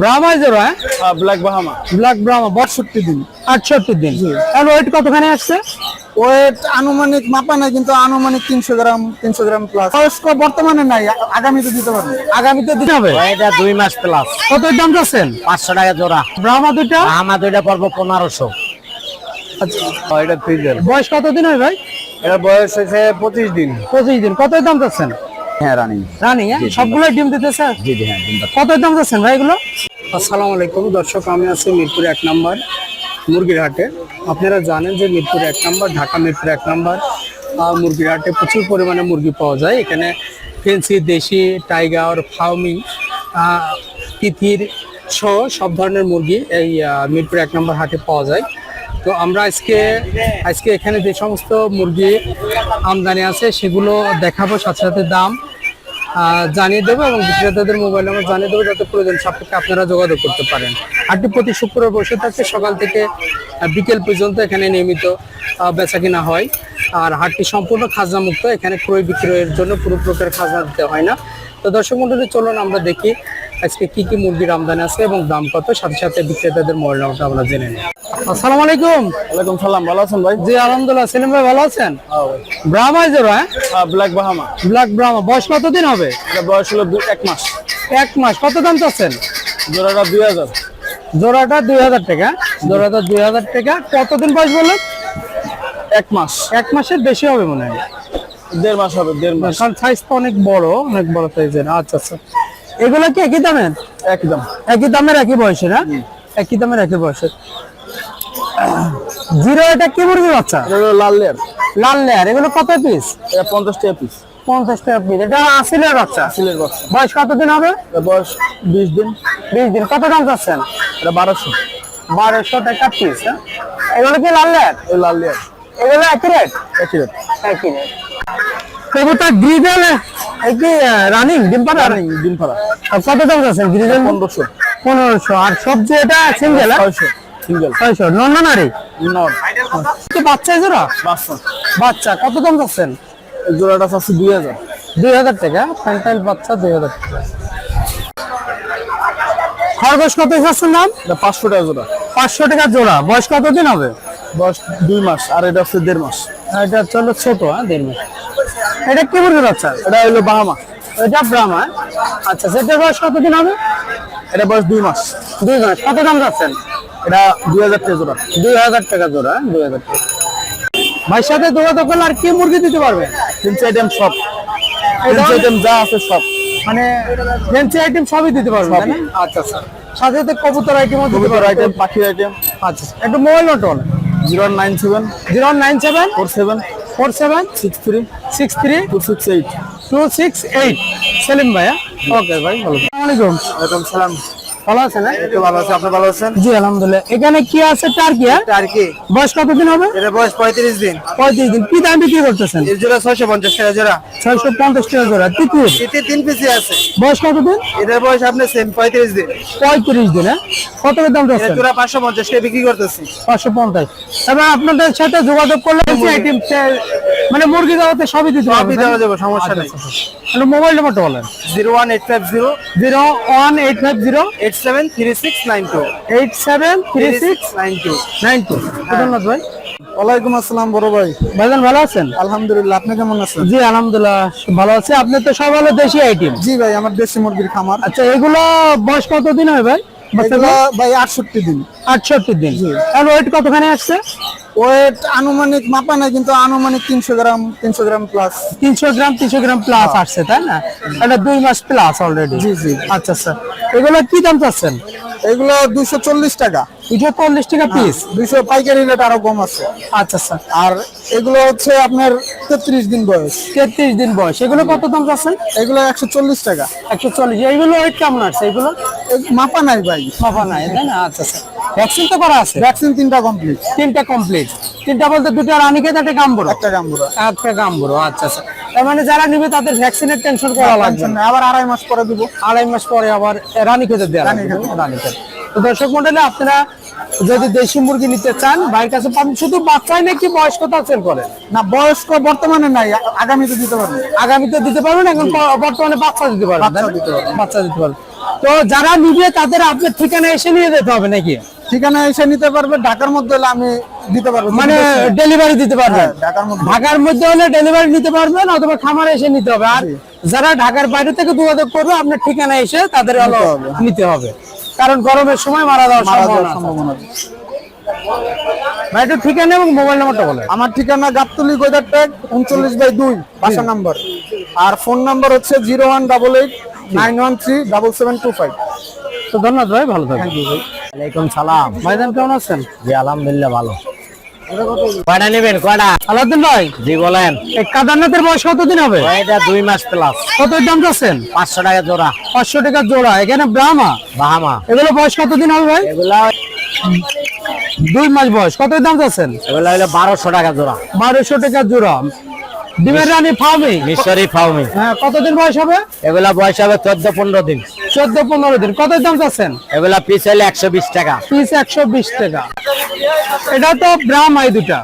ব্রাহ্মা জোড়া হ্যাঁ black Brahma black Brahma বাষট্টি দিন আটষট্টি দিন। আর ওয়েট কতখানি আসছে? ওয়েট আনুমানিক মাপা নাই কিন্তু আনুমানিক তিনশো গ্রাম তিনশো গ্রাম প্লাস বয়স্ক বর্তমানে নাই আগামীতে দিতে পারব। আগামীতে দিতে হবে? এটা দুই মাস প্লাস কত দাম যাচ্ছেন পাঁচশো টাকা জোড়া। ব্রাহ্মা দুইটা? আমার দুইটা পড়ব পনেরোশো। আচ্ছা। এটা ফ্রিজের বয়স কতদিন হয় ভাই? এটা বয়স হয়েছে পঁচিশ দিন। পঁচিশ দিন। কত দাম যাচ্ছেন হ্যাঁ রানিং রানিং হ্যাঁ? সবগুলো ডিম দিতেছে জি জি হ্যাঁ কত দাম ভাই এগুলো? আসসালামু আলাইকুম দর্শক আমি আছি মিরপুর এক নাম্বার মুরগির হাটে। আপনারা জানেন যে মিরপুর এক নাম্বার ঢাকা মিরপুর এক নাম্বার মুরগির হাটে প্রচুর পরিমাণে মুরগি পাওয়া যায়। এখানে ফেন্সি দেশি টাইগার ফার্মি তিথির সহ সব ধরনের মুরগি এই মিরপুর এক নম্বর হাটে পাওয়া যায়। তো আমরা আজকে আজকে এখানে যে সমস্ত মুরগি আমদানি আছে, সেগুলো দেখাবো, সাথে সাথে দাম জানিয়ে দেবো এবং বিক্রেতাদের মোবাইল নাম্বার জানিয়ে দেবো যাতে প্রয়োজন সাপেক্ষে আপনারা যোগাযোগ করতে পারেন। হাটটি প্রতি শুক্রবার বসে থাকছে সকাল থেকে বিকেল পর্যন্ত এখানে নিয়মিত বেচা কিনা হয়। আর হাটটি সম্পূর্ণ খাজনা মুক্ত এখানে ক্রয় বিক্রয়ের জন্য পুরো প্রকার খাজনা দিতে হয় না। তো দর্শক মন্ডলী, চলুন আমরা দেখি আজকে কি কি মুরগির আমদানি আছে এবং দাম কত? সাথে সাথে বিক্রেতাদের মোবাইল নাম্বারটা আমরা জেনে নিই। আসসালামু আলাইকুম। ওয়ালাইকুম সালাম ভালো আছেন ভাই? জি আলহামদুলিল্লাহ। সেলিম ভাই ভালো আছেন? ব্রাহ্মা জোড়া হ্যাঁ? Black Brahma. Black Brahma. বয়স কতদিন হবে? এটা বয়স হলো এক মাস। এক মাস। কত দাম চাচ্ছেন? জোড়াটা দুই হাজার। জোড়াটা দুই হাজার টাকা। জোড়াটা দুই হাজার টাকা। কতদিন বয়স বললেন? এক মাস। এক মাসের বেশি হবে মনে হয়। দেড় মাস হবে দেড় মাস। কারণ সাইজ তো অনেক বড় অনেক বড় সাইজের আচ্ছা আচ্ছা। এগুলো কি একই দামের? একই একদম একই দামের একই বয়সের হ্যাঁ? একই দামের একই বয়সের। জিরো এটা কি মুরগি বাচ্চা? লাল লেয়ার। লাল লেয়ার এগুলো কত পিস এটা পঞ্চাশ টাকা পিস পঞ্চাশ টাকা পিস এটা আসিলের বাচ্চা? সিলের বক্স বয়স কতদিন হবে? বয়স বিশ দিন। বিশ দিন। কত দাম চাচ্ছেন? এটা বারোশো। বারোশো টাকা পিস হ্যাঁ? এগুলো কি লাল লেয়ার? লাল লেয়ার। এগুলো একই রেট একই রেট একই রেট কবুতর গ্রিজেল কি রানিং ডিম পাড়া? ডিম ফাড়া আর কত দাম সবজি এটা সিঙ্গেল নন বাচ্চা জোড়া? বাচ্চা। কত দাম জোড়াটা আছে দুই হাজার। টাকা। ফ্যান্টাইল বাচ্চা দুই হাজার টাকা। খরগোশ কত দাম? এটা পাঁচশো টাকা জোড়া। পাঁচশো টাকা জোড়া। বয়স কতদিন হবে? বয়স দুই মাস আর এটা হচ্ছে দেড় মাস। এটা চলো ছোট হ্যাঁ দেড় মাস। এটা কি মুরগি বাচ্চা এটা হলো বাহামা। এটা ব্রাহ্মা আচ্ছা সেটার বয়স কতদিন হবে? এটা বয়স দুই মাস। দুই মাস। কত দাম যাচ্ছেন? এটা দুই হাজার টাকা জোড়া। দুই হাজার টাকা জোড়া হ্যাঁ? দুই হাজার টাকা। ভাইয়ের সাথে যোগাযোগ করলে আর কি মুরগি দিতে পারবে? তিনশো আইটেম সব। তিনশো আইটেম যা আছে সব। মানে ফ্যান্সি আইটেম সবই দিতে পারবে আচ্ছা আচ্ছা। সাথে সাথে কবুতর আইটেম কবুতর আইটেম পাখির আইটেম আচ্ছা। একটু mobile নোটন zero nine seven zero nine seven four seven four seven six three six three two six eight. Two six eight Selim ভাইয়া। ওকে ভাই, ভালো। আসসালামাইকুম ওয়ালাইকুম সালাম। ভালো আছেন হ্যাঁ? একটু ভালো আছে আপনি ভালো আছেন? জি আলহামদুলিল্লাহ। এখানে কি আছে টার্কি হ্যাঁ? বয়স কতদিন হবে? এটা বয়স পঁয়ত্রিশ দিন। পঁয়ত্রিশ দিন। কি দাম বিক্রি করতেছেন? এর জোড়া ছয়শো পঞ্চাশ টাকা জোড়া। ছয়শো পঞ্চাশ টাকা জোড়া। তিতির? এতে তিন পিসি আছে। বয়স কতদিন? এটার বয়স আপনার সেম পঁয়ত্রিশ দিন। পঁয়ত্রিশ দিন হ্যাঁ? কত দাম যাচ্ছে জোড়া পাঁচশো পঞ্চাশ টাকা বিক্রি করতেছি। পাঁচশো পঞ্চাশ। এবার আপনাদের সাথে যোগাযোগ করলে মানে মুরগি জগতে সবই দিতে সবই দেওয়া যাবে সমস্যা নেই। তাহলে মোবাইল নাম্বারটা বলেন। Zero one eight five zero. Zero one eight five zero. Eight seven three six nine two eight seven three six nine two nine two ধন্যবাদ ভাই? ওয়ালাইকুম আসসালাম বড় ভাই। ভাইজান ভালো আছেন? আলহামদুলিল্লাহ আপনি কেমন আছেন? জি আলহামদুলিল্লাহ ভালো আছি। আপনি তো সব হলো দেশি আইটেম জি ভাই আমার দেশি মুরগির খামার। আচ্ছা এগুলো বয়স কতদিন হয় ভাই? ভাই আটষট্টি দিন। আটষট্টি দিন। আর ওয়েট কতখানি আসছে? ওয়েট আনুমানিক মাপা নাই কিন্তু আনুমানিক তিনশো গ্রাম তিনশো গ্রাম প্লাস তিনশো গ্রাম তিনশো গ্রাম প্লাস আসছে তাই না? এটা দুই মাস প্লাস অলরেডি জি, জি। আচ্ছা আচ্ছা এগুলো কি দাম চাচ্ছেন? এগুলো দুশো চল্লিশ টাকা। চল্লিশ টাকা পিস দুশো পাইকারি রেট আরও কম আছে। আচ্ছা আচ্ছা। আর এগুলো হচ্ছে আপনার তেত্রিশ দিন বয়স। তেত্রিশ দিন বয়স। এগুলো কত দাম চাচ্ছেন? এগুলো একশো চল্লিশ টাকা। একশো চল্লিশ। এইগুলো ওয়েট কেমন আসছে এগুলো? মাপা নাই ভাই। মাপা নাই তাই না? আচ্ছা আচ্ছা। ভ্যাকসিন তো করা আছে? ভ্যাকসিন তিনটা কমপ্লিট তিনটা কমপ্লিট তিনটা বলতে দুটো রানী খেতে একটা গাম্বুরো একটা গাম্বুরা একটা গাম্বুরো আচ্ছা আচ্ছা। তার মানে যারা নিবে তাদের ভ্যাকসিনের টেনশন করা লাগবে না। আবার আড়াই মাস পরে দিব। আড়াই মাস পরে আবার রানী খেতে দেওয়া লাগবে। রানী খেতে তো দর্শক মন্ডলী আপনারা যদি দেশি মুরগি নিতে চান ভাইয়ের কাছে পাবেন। শুধু বাচ্চাই নাকি বয়স্ক সেল করেন না বয়স্ক বর্তমানে নাই আগামীতে দিতে পারবেন। আগামীতে দিতে পারবেন এখন বর্তমানে বাচ্চা দিতে পারবেন বাচ্চা দিতে পারবেন। তো যারা নিবে তাদের আপনার ঠিকানা এসে নিয়ে যেতে হবে নাকি? ঠিকানা এসে নিতে পারবে ঢাকার মধ্যে হলে আমি দিতে পারব। মানে ডেলিভারি দিতে পারবেন? হ্যাঁ, ঢাকার মধ্যে। ঢাকার মধ্যে হলে ডেলিভারি নিতে পারবেন অথবা খামারে এসে নিতে হবে। আর যারা ঢাকার বাইরে থেকে যোগাযোগ করবে আপনার ঠিকানা এসে তাদের। নিতে হবে। কারণ গরমের সময় মারা যাওয়ার সম্ভাবনা। ভাই একটু ঠিকানা এবং মোবাইল নাম্বারটা বলে আমার ঠিকানা গাবতলি গোদার ট্যাগ উনচল্লিশ বাই দুই বাসা নাম্বার। আর ফোন নাম্বার হচ্ছে zero one double eight nine one three double seven two five. তো ধন্যবাদ ভাই ভালো থাকবেন। ওয়ালাইকুম সালাম। ভাইজান কেমন আছেন? জি আলহামদুলিল্লাহ ভালো। কয়টা নেবেন? কয়টা? আলাদিন ভাই? জি বলেন। এই কাদারনাথের বয়স কতদিন হবে? এটা দুই মাস প্লাস কত দাম চাচ্ছেন? পাঁচশো টাকা জোড়া। পাঁচশো টাকা জোড়া। এখানে ব্রাহ্মা? বাহামা। এগুলো বয়স কতদিন হবে ভাই? এগুলা দুই মাস বয়স। কত দাম চাচ্ছেন? এগুলা হলো বারোশো টাকা জোড়া। বারোশো টাকা জোড়া। ডিমের রানী ফার্মে মিশরি ফাউমি। হ্যাঁ কতদিন বয়স হবে? এগুলা বয়স হবে চোদ্দ পনেরো দিন। চোদ্দ পনেরো দিন। কত দাম চাচ্ছেন? এগুলা পিস হলে একশো বিশ টাকা। পিস একশো বিশ টাকা। এটা তো ব্রাহ্মা এই দুটা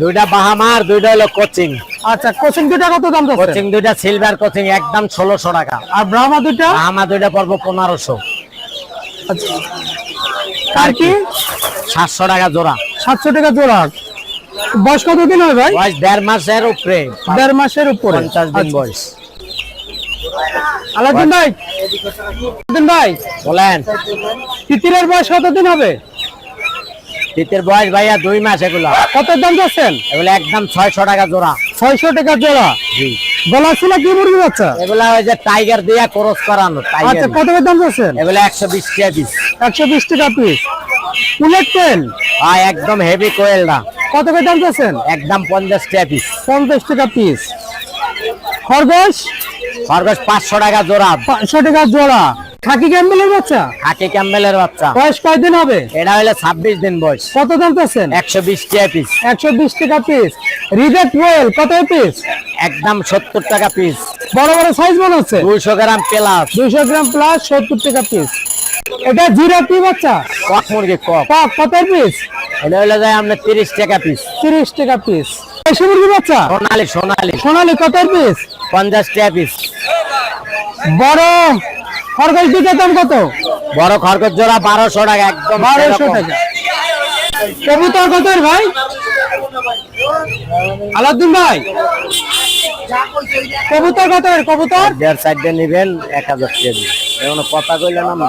দুইটা বাহামা আর দুইটা হলো কোচিং। আচ্ছা কোচিং দুটা কত দাম কোচিং দুইটা সিলভার কোচিং একদম ষোলোশো টাকা। আর ব্রাহ্মা দুটা বাহামা দুইটা পড়ব পনেরোশো। আর কি? সাতশো টাকা জোড়া। সাতশো টাকা জোড়া। বয়স কতদিন হয় ভাই? বয়স দেড় মাসের উপরে। দেড় মাসের উপরে। পঞ্চাশ দিন আচ্ছা। বয়স। আলাদিন ভাই ভাই? বলেন। তিতিরের বয়স কতদিন হবে? শীতের বয়স ভাইয়া দুই মাস এগুলা। কত দাম চাচ্ছেন? এগুলা একদম ছয়শো টাকা জোড়া। ছয়শো টাকা জোড়া। জি। গলা ছিল কি মুরগি বাচ্চা? এগুলা ওই যে টাইগার দিয়া ক্রস করানো আচ্ছা কত দাম এগুলা একশো বিশ টাকা পিস একশো বিশ টাকা পিস উলেট আর একদম হেভি কোয়েলটা কত করে দাম চাচ্ছেন? একদম পঞ্চাশ টাকা পিস পঞ্চাশ টাকা পিস খরগোশ? খরগোশ পাঁচশো টাকা জোড়া। পাঁচশো টাকা জোড়া। খাকি ক্যাম্বেলের বাচ্চা? খাকি ক্যাম্বেলের বাচ্চা। বয়স কয়দিন হবে? এটা হলো ছাব্বিশ দিন বয়স। কত দাম চাচ্ছেন একশো বিশ টাকা পিস। একশো বিশ টাকা পিস। রিজেক্ট ওয়েল কত পিস? একদম সত্তর টাকা পিস। বড় বড় সাইজ মনে হচ্ছে? দুইশো গ্রাম প্লাস। দুইশো গ্রাম প্লাস সত্তর টাকা পিস। এটা জিরো কি বাচ্চা? কক মুরগি কক। কক কত পিস? এটা হলো যায় আপনার তিরিশ টাকা পিস। তিরিশ টাকা পিস। মুরগি বাচ্চা? সোনালি সোনালি। সোনালি কত পিস? পঞ্চাশ টাকা পিস। বড় খরগোশ দুটার দাম কত? বড় খরগোশ জোড়া বারোশো টাকা একদম বারোশো। টাকা। কবুতর কত ভাই? আলাউদ্দিন ভাই? কবুতর কত কবুতর? দেড় সাইড নিবেন এক হাজার কেজি এগুলো কথা কইলেন না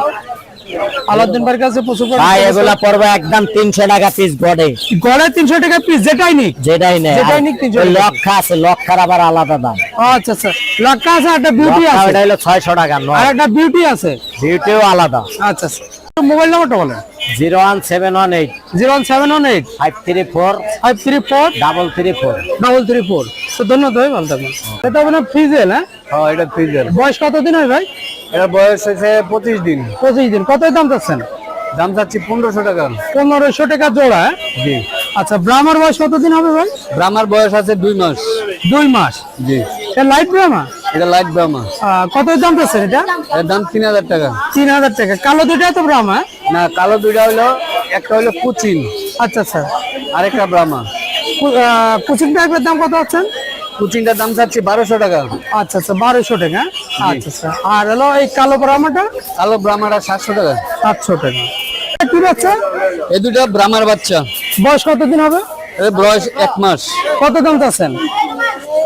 আলাউদ্দিন ভাইয়ের কাছে প্রচুর ভাই এগুলা পড়বে একদম তিনশো টাকা পিস বডে গড়ে তিনশো টাকা পিস যেটাই নিক। যেটাই নেই যেটাই নিক 300 লক্ষা আছে লক্ষার আবার আলাদা দাম। আচ্ছা আচ্ছা। লক্কা আছে একটা বিউটি আছে। ওটা হলো ছয়শো টাকা আর একটা বিউটি আছে। বিউটিও আলাদা। আচ্ছা আচ্ছা। মোবাইল নাম্বারটা বলেন। Zero one seven one eight. Zero one seven one eight. Five three four. Five three four. Double three four. Double three four. তো ধন্যবাদ ভাই ভালো থাকবেন। এটা আপনার ফ্রিজেল হ্যাঁ? হ্যাঁ এটা ফ্রিজের বয়স কতদিন হয় ভাই? এটা বয়স হয়েছে পঁচিশ দিন। পঁচিশ দিন। কত দাম চাচ্ছেন? দাম চাচ্ছি পনেরোশো টাকা। পনেরোশো টাকা জোড়া হ্যাঁ? জি। আচ্ছা ব্রাহ্মার বয়স কতদিন হবে ভাই? ব্রাহ্মার বয়স আছে দুই মাস। দুই মাস? জি। এটা লাইট ব্রাহ্মা? এটা লাইট ব্রাহ্মা। কত দাম চাচ্ছেন এটা? এর দাম তিন হাজার টাকা। তিন হাজার টাকা। কালো দুইটা তো ব্রাহ্মা হ্যাঁ? না কালো দুইটা হলো একটা হলো কুচিন। আচ্ছা আচ্ছা। আরেকটা ব্রাহ্মা। কুচিং টাইপের দাম কত আছেন কুচিনটার দাম চাচ্ছি বারোশো টাকা। আচ্ছা আচ্ছা বারোশো টাকা আচ্ছা আচ্ছা। আর হলো এই কালো ব্রাহ্মাটা? কালো ব্রাহ্মাটা সাতশো টাকা। সাতশো টাকা। কি বাচ্চা? এই দুটা ব্রাহ্মার বাচ্চা। বয়স কতদিন হবে? বয়স এক মাস। কত দাম চাচ্ছেন?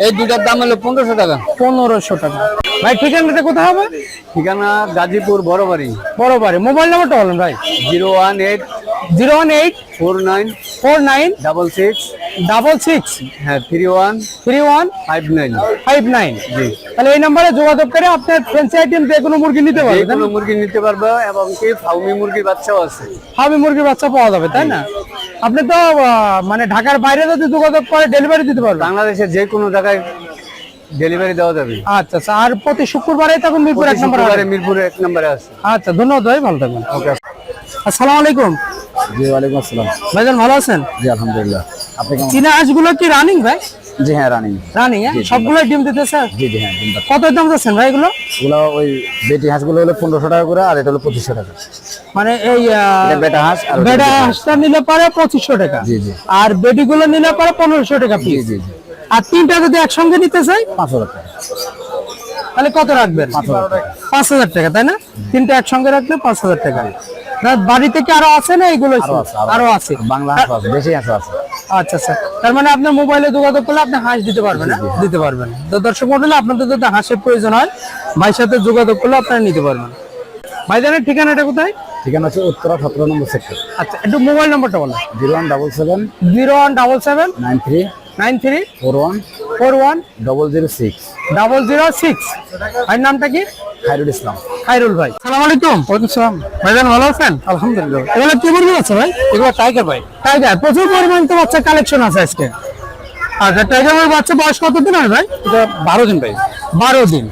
এই দুটার দাম হলো পনেরোশো টাকা। পনেরোশো টাকা। ভাই ঠিকানাটা কোথায় হবে? ঠিকানা গাজীপুর বড় বাড়ি বড় বাড়ি মোবাইল নাম্বারটা বলেন ভাই। Zero one eight zero one eight four nine four nine double six double six হ্যাঁ three one three one five nine five nine জি। তাহলে এই নাম্বারে যোগাযোগ করে আপনার ফ্রেন্সি আইটেম যে কোনো মুরগি নিতে যে পারবেন কোনো মুরগি নিতে পারবে এবং কি ফাউমি মুরগির বাচ্চাও আছে। হাবি মুরগির বাচ্চা পাওয়া যাবে তাই না? আপনি তো মানে ঢাকার বাইরে যদি যোগাযোগ করে ডেলিভারি দিতে পারবেন। বাংলাদেশের যে কোনো জায়গায় ডেলিভারি দেওয়া যাবে। আচ্ছা আচ্ছা। আর প্রতি শুক্রবারে তখন মিরপুর এক নম্বর মিরপুরে এক নম্বরে আছে আচ্ছা ধন্যবাদ ভাই ভালো থাকবেন। ওকে। আসসালামু আলাইকুম। জি ওয়ালাইকুম আসসালাম। ভাইজান ভালো আছেন? জি আলহামদুলিল্লাহ। চীনা হাঁসগুলো কি রানিং ভাই? জি হ্যাঁ রানিং রানিং হ্যাঁ সবগুলো ডিম দিতেছে? জি জি হ্যাঁ কত দাম যাচ্ছেন ভাই এগুলো? এগুলো ওই বেটি হাঁসগুলো হলো পনেরোশো টাকা করে আর এটা হলো পঁচিশশো টাকা। মানে এই বেটা হাঁস আর বেটি হাঁসটা নিলে পারে পঁচিশশো টাকা। জি, জি। আর বেডি গুলো নিলে পারে পনেরোশো টাকা জি জি জি। আর তিনটা যদি একসঙ্গে নিতে চাই? পাঁচশো টাকা। তাহলে কত রাখবেন? পাঁচ হাজার টাকা তাই না? তিনটা একসঙ্গে রাখলে পাঁচ হাজার টাকা। বাড়িতে কি আরও আছে না এগুলো আরও আছে, আছে। বাংলা আছে দেশি হাঁস আছে। আচ্ছা আচ্ছা। তার মানে আপনার মোবাইলে যোগাযোগ করলে আপনি হাঁস দিতে পারবেন দিতে পারবেন। তো দর্শক মন্ডলী আপনাদের যদি হাঁসের প্রয়োজন হয় ভাইয়ের সাথে যোগাযোগ করলে আপনারা নিতে পারবেন। ভাইজানের ঠিকানাটা কোথায়? ঠিকানা হচ্ছে উত্তরা সতেরো নম্বর সেক্টর। আচ্ছা একটু মোবাইল নম্বরটা বলেন। Zero one double seven zero one double seven nine three nine three four one four one double zero six. Double zero six. ভাইয়ের নামটা কি? খায়রুল ইসলাম। খাইরুল ভাই সালাম আলাইকুম। ওয়ালাইকুম সালাম। ভাইজান ভালো আছেন? আলহামদুলিল্লাহ। এগুলো কি মুরগি আছে ভাই? এগুলো টাইগার ভাই টাইগার প্রচুর পরিমাণ তো বাচ্চা কালেকশন আছে আজকে। আচ্ছা টাইগার বাচ্চা বয়স কত দিন হয় ভাই? এটা বারো দিন ভাই। বারো দিন।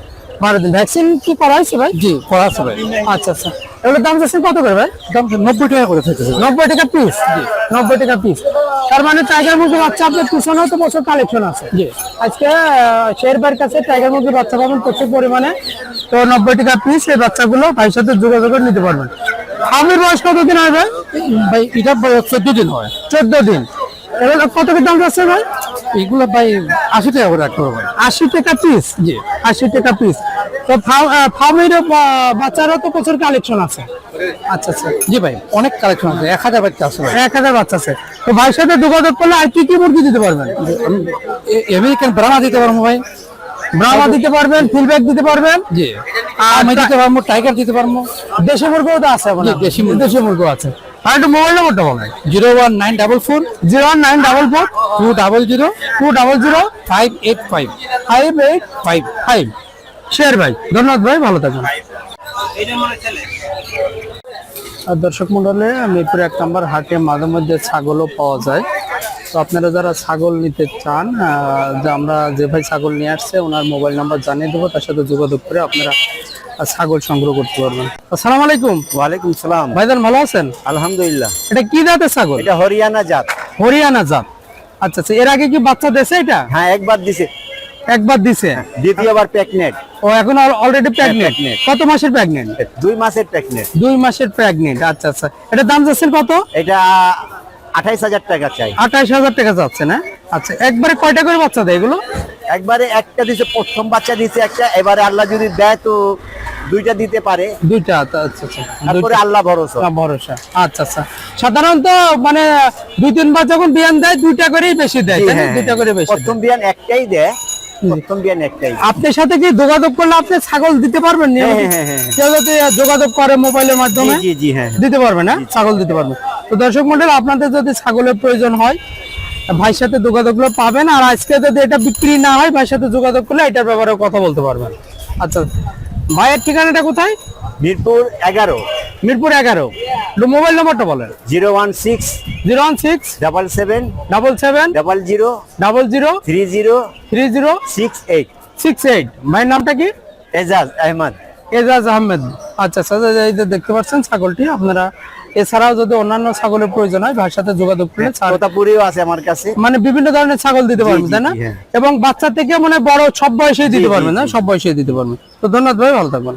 বারো দিন। ভ্যাকসিন কি করা হয়েছে ভাই? জি করা আছে ভাই। আচ্ছা আচ্ছা। এগুলোর দাম যাচ্ছে কত করে ভাই? দাম নব্বই টাকা করে থাকছে নব্বই টাকা পিস নব্বই টাকা পিস তার মানে টাইগার মুরগির বাচ্চা আপনার পিছনেও তো প্রচুর কালেকশন আছে। আজকে শেরবার কাছে টাইগার মুরগির বাচ্চা পাবেন প্রচুর পরিমাণে। তো নব্বই টাকা পিস এই বাচ্চাগুলো ভাইয়ের সাথে যোগাযোগ করে নিতে পারবেন। আমির বয়স কতদিন হয় ভাই? ভাই এটা চোদ্দ দিন হয়। চোদ্দ দিন। এগুলো কত কি দাম যাচ্ছে ভাই? এগুলো ভাই আশি টাকা করে রাখতে হবে আশি টাকা পিস জি। আশি টাকা পিস তো ফার্মের বাচ্চারও তো প্রচুর কালেকশন আছে। আচ্ছা আচ্ছা। জি ভাই অনেক কালেকশন আছে। এক হাজার বাচ্চা আছে এক হাজার বাচ্চা আছে। তো ভাইয়ের সাথে যোগাযোগ করলে আর কি কি মুরগি দিতে পারবেন? আমেরিকান ব্রাহ্মা দিতে পারব ভাই। ব্রাহ্মা দিতে পারবেন ফিডব্যাক দিতে পারবেন। জি। আমি দিতে পারব টাইগার দিতে পারব। দেশি মুরগিও তো আছে আপনার। দেশি দেশি মুরগিও আছে। আর একটু মোবাইল নম্বরটা বলেন। Zero one nine double four. Zero one nine double four. Two double zero. Two double zero. Five eight five. Five eight five. Five. Share ভাই ধন্যবাদ ভাই ভালো থাকবেন। আর দর্শক মন্ডলে মিরপুর এক নম্বর হাটে মাঝে মধ্যে ছাগলও পাওয়া যায়। তো আপনারা যারা ছাগল নিতে চান যে আমরা যে ভাই ছাগল নিয়ে আসছে ওনার মোবাইল নাম্বার জানিয়ে দেবো তার সাথে যোগাযোগ করে আপনারা ছাগল সংগ্রহ করতে পারবেন। আসসালামু আলাইকুম। ওয়ালাইকুম সালাম। ভাইজান ভালো আছেন? আলহামদুলিল্লাহ। এটা কি জাতের ছাগল? এটা হরিয়ানা জাত। হরিয়ানা জাত। আচ্ছা আচ্ছা এর আগে কি বাচ্চা দেশে এটা? হ্যাঁ একবার দিছে। একবার দিছে? দ্বিতীয়বার প্রেগনেন্ট ও এখন অলরেডি প্রেগনেন্ট কত মাসের প্রেগনেন্ট দুই মাসের প্রেগনেন্ট দুই মাসের প্রেগনেন্ট আচ্ছা আচ্ছা। এটা দাম যাচ্ছেন কত? এটা আঠাইশ হাজার টাকা চাই। আঠাইশ হাজার টাকা যাচ্ছে না? আচ্ছা একবারে কয়টা করে বাচ্চা দেয় এগুলো? একবারে একটা দিছে প্রথম বাচ্চা দিছে একটা এবারে আল্লাহ যদি দেয় তো দুইটা দিতে পারে। দুইটা আচ্ছা আচ্ছা আচ্ছা। তারপরে আল্লাহ ভরসা। ভরসা আচ্ছা আচ্ছা। সাধারণত মানে দুই তিনবার যখন বিয়ান দেয় দুইটা করেই বেশি দেয়? হ্যাঁ, দুইটা করে বেশি প্রথম বিয়ান একটাই দেয় আপনার সাথে কি যোগাযোগ করলে আপনি ছাগল দিতে পারবেন? হ্যাঁ, হ্যাঁ, হ্যাঁ, হ্যাঁ। কেউ যদি যোগাযোগ করে মোবাইলের মাধ্যমে হ্যাঁ দিতে পারবে না? ছাগল দিতে পারবে। তো দর্শক মন্ডল আপনাদের যদি ছাগলের প্রয়োজন হয় ভাইয়ের সাথে যোগাযোগগুলো পাবেন আর আজকে যদি এটা বিক্রি না হয় ভাইয়ের সাথে যোগাযোগ করলে এটার ব্যাপারে কথা বলতে পারবেন। আচ্ছা ভাইয়ের ঠিকানাটা কোথায়? মিরপুর এগারো। মিরপুর এগারো। মোবাইল নম্বরটা বলেন। Zero one six zero one six double seven double seven double zero double zero three zero three zero six eight. Six eight. ভাইয়ের নামটা কি? এজাজ আহমদ। এজাজ আহমেদ। আচ্ছা আচ্ছা, এই যে দেখতে পাচ্ছেন ছাগলটি আপনারা এছাড়াও যদি অন্যান্য ছাগলের প্রয়োজন হয় ভাইয়ের সাথে যোগাযোগ করলে ছাড়- তোতাপুরিও আছে আমার কাছে। মানে বিভিন্ন ধরনের ছাগল দিতে পারবেন তাই না? হ্যাঁ। এবং বাচ্চা থেকে মানে বড় সব বয়সেই দিতে পারবেন না সব বয়সেই দিতে পারবেন। তো ধন্যবাদ ভাই ভালো থাকবেন।